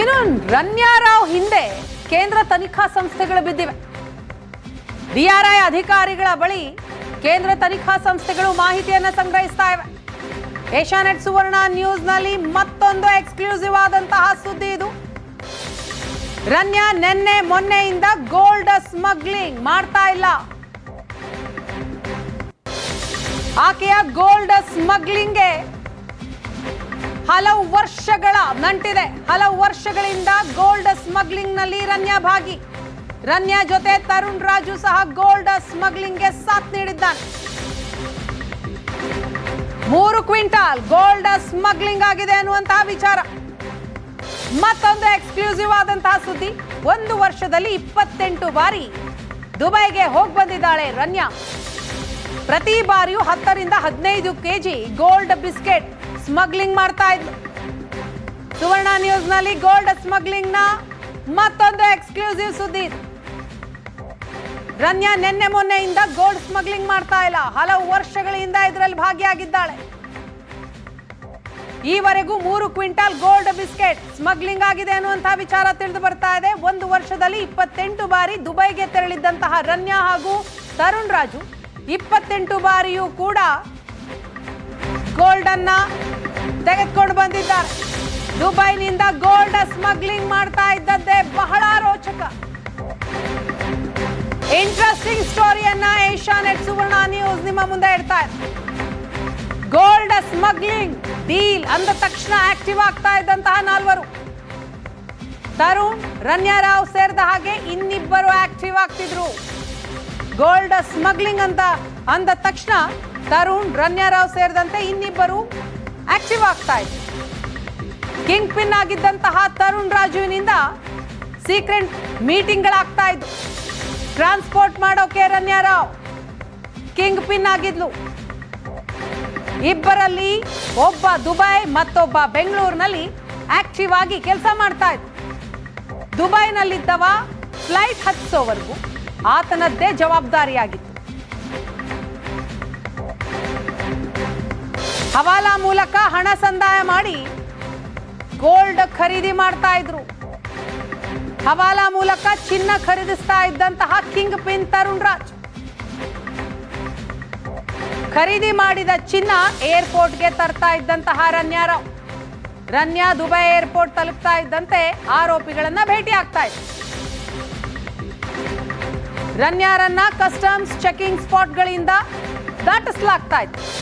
ಇನ್ನು ರನ್ಯಾರಾವ್ ಹಿಂದೆ ಕೇಂದ್ರ ತನಿಖಾ ಸಂಸ್ಥೆಗಳು ಬಿದ್ದಿವೆ. ಡಿಆರ್ಐ ಅಧಿಕಾರಿಗಳ ಬಳಿ ಕೇಂದ್ರ ತನಿಖಾ ಸಂಸ್ಥೆಗಳು ಮಾಹಿತಿಯನ್ನು ಸಂಗ್ರಹಿಸ್ತಾ ಇವೆ. ಏಷ್ಯಾನೆಟ್ ಸುವರ್ಣ ನ್ಯೂಸ್ನಲ್ಲಿ ಮತ್ತೊಂದು ಎಕ್ಸ್ಕ್ಲೂಸಿವ್ ಆದಂತಹ ಸುದ್ದಿ ಇದು. ರನ್ಯಾ ನಿನ್ನೆ ಮೊನ್ನೆಯಿಂದ ಗೋಲ್ಡ್ ಸ್ಮಗ್ಲಿಂಗ್ ಮಾಡ್ತಾ ಇಲ್ಲ. ಆಕೆಯ ಗೋಲ್ಡ್ ಸ್ಮಗ್ಲಿಂಗ್ಗೆ ಹಲವು ವರ್ಷಗಳ ನಂಟಿದೆ. ಹಲವು ವರ್ಷಗಳಿಂದ ಗೋಲ್ಡ್ ಸ್ಮಗ್ಲಿಂಗ್ನಲ್ಲಿ ರನ್ಯಾ ಭಾಗಿ. ರನ್ಯಾ ಜೊತೆ ತರುಣ್ ರಾಜು ಸಹ ಗೋಲ್ಡ್ ಸ್ಮಗ್ಲಿಂಗ್ಗೆ ಸಾಥ್ ನೀಡಿದ್ದಾನೆ. ಮೂರು ಕ್ವಿಂಟಾಲ್ ಗೋಲ್ಡ್ ಸ್ಮಗ್ಲಿಂಗ್ ಆಗಿದೆ ಅನ್ನುವಂತಹ ವಿಚಾರ. ಮತ್ತೊಂದು ಎಕ್ಸ್ಕ್ಲೂಸಿವ್ ಆದಂತಹ ಸುದ್ದಿ. ಒಂದು ವರ್ಷದಲ್ಲಿ ಇಪ್ಪತ್ತೆಂಟು ಬಾರಿ ದುಬೈಗೆ ಹೋಗಿ ಬಂದಿದ್ದಾಳೆ ರನ್ಯಾ. ಪ್ರತಿ ಬಾರಿಯೂ ಹತ್ತರಿಂದ ಹದಿನೈದು ಕೆಜಿ ಗೋಲ್ಡ್ ಬಿಸ್ಕೆಟ್. ಸ್ಮಗ್ಲಿಂಗ್ ಮಾಡ್ತಾ ಇದ್ರು ಸುವರ್ಣ ನ್ಯೂಸ್ನಲ್ಲಿ ಗೋಲ್ಡ್ ಸ್ಮಗ್ಲಿಂಗ್ನ ಮತ್ತೊಂದು ಎಕ್ಸ್ಕ್ಲೂಸಿವ್ ಸುದ್ದಿ. ರನ್ಯಾ ನಿನ್ನೆ ಮೊನ್ನೆಯಿಂದ ಗೋಲ್ಡ್ ಸ್ಮಗ್ಲಿಂಗ್ ಮಾಡ್ತಾ ಇಲ್ಲ. ಹಲವು ವರ್ಷಗಳಿಂದ ಇದರಲ್ಲಿ ಭಾಗಿಯಾಗಿದ್ದಾಳೆ. ಈವರೆಗೂ ಮೂರು ಕ್ವಿಂಟಾಲ್ ಗೋಲ್ಡ್ ಬಿಸ್ಕೆಟ್ ಸ್ಮಗ್ಲಿಂಗ್ ಆಗಿದೆ ಅನ್ನುವಂತಹ ವಿಚಾರ ತಿಳಿದು ಬರ್ತಾ ಇದೆ. ಒಂದು ವರ್ಷದಲ್ಲಿ ಇಪ್ಪತ್ತೆಂಟು ಬಾರಿ ದುಬೈಗೆ ತೆರಳಿದ್ದಂತಹ ರನ್ಯಾ ಹಾಗೂ ತರುಣ್ ರಾಜು ಇಪ್ಪತ್ತೆಂಟು ಬಾರಿಯೂ ಕೂಡ ಗೋಲ್ಡ್ ಅನ್ನ ತೆಗೆದುಕೊಂಡು ಬಂದಿದ್ದಾರೆ. ದುಬೈನಿಂದ ಗೋಲ್ಡ್ ಸ್ಮಗ್ಲಿಂಗ್ ಮಾಡ್ತಾ ಇದ್ದದ್ದೇ ಬಹಳ ರೋಚಕ. ಇಂಟ್ರೆಸ್ಟಿಂಗ್ ಸ್ಟೋರಿಯನ್ನ ಏಷ್ಯಾನೆಟ್ ಸುವರ್ಣ ನ್ಯೂಸ್ ನಿಮ್ಮ ಮುಂದೆ ಇಡ್ತಾ ಇದೆ. ಗೋಲ್ಡ್ ಸ್ಮಗ್ಲಿಂಗ್ ಡೀಲ್ ಅಂದ ತಕ್ಷಣ ಆಕ್ಟಿವ್ ಆಗ್ತಾ ಇದ್ದಂತಹ ನಾಲ್ವರು. ತರುಣ್ ರನ್ಯಾರಾವ್ ಸೇರಿದ ಹಾಗೆ ಇನ್ನಿಬ್ಬರು ಆಕ್ಟಿವ್ ಆಗ್ತಿದ್ರು. ಗೋಲ್ಡ್ ಸ್ಮಗ್ಲಿಂಗ್ ಅಂತ ಅಂದ ತಕ್ಷಣ ತರುಣ್ ರನ್ಯಾರಾವ್ ಸೇರಿದಂತೆ ಇನ್ನಿಬ್ಬರು ಆಕ್ಟಿವ್ ಆಗ್ತಾ ಇದ್ರು. ಕಿಂಗ್ ಪಿನ್ ಆಗಿದ್ದಂತಹ ತರುಣ್ ರಾಜುವಿನಿಂದ ಸೀಕ್ರೆಟ್ ಮೀಟಿಂಗ್ಗಳಾಗ್ತಾ ಇದ್ವು. ಟ್ರಾನ್ಸ್ಪೋರ್ಟ್ ಮಾಡೋಕೆ ರನ್ಯಾರಾವ್ ಕಿಂಗ್ ಪಿನ್ ಆಗಿದ್ಲು. ಇಬ್ಬರಲ್ಲಿ ಒಬ್ಬ ದುಬೈ, ಮತ್ತೊಬ್ಬ ಬೆಂಗಳೂರಿನಲ್ಲಿ ಆಕ್ಟಿವ್ ಆಗಿ ಕೆಲಸ ಮಾಡ್ತಾ ಇದ್ರು ದುಬೈನಲ್ಲಿದ್ದವ ಫ್ಲೈಟ್ ಹತ್ತಿಸೋವರೆಗೂ ಆತನದ್ದೇ ಜವಾಬ್ದಾರಿಯಾಗಿತ್ತು. ಹವಾಲಾ ಮೂಲಕ ಹಣ ಸಂದಾಯ ಮಾಡಿ ಗೋಲ್ಡ್ ಖರೀದಿ ಮಾಡ್ತಾ ಇದ್ರು. ಹವಾಲಾ ಮೂಲಕ ಚಿನ್ನ ಖರೀದಿಸ್ತಾ ಇದ್ದಂತಹ ಕಿಂಗ್ ಪಿನ್ ತರುಣ್ ರಾಜ್. ಖರೀದಿ ಮಾಡಿದ ಚಿನ್ನ ಏರ್ಪೋರ್ಟ್ಗೆ ತರ್ತಾ ಇದ್ದಂತಹ ರನ್ಯಾರಾವ್ ರನ್ಯಾ ದುಬೈ ಏರ್ಪೋರ್ಟ್ ತಲುಪ್ತಾ ಇದ್ದಂತೆ ಆರೋಪಿಗಳನ್ನ ಭೇಟಿ ಆಗ್ತಾ ಇತ್ತು ರನ್ಯಾರನ್ನ ಕಸ್ಟಮ್ಸ್ ಚೆಕಿಂಗ್ ಸ್ಪಾಟ್ಗಳಿಂದ ದಾಟಿಸಲಾಗ್ತಾ ಇತ್ತು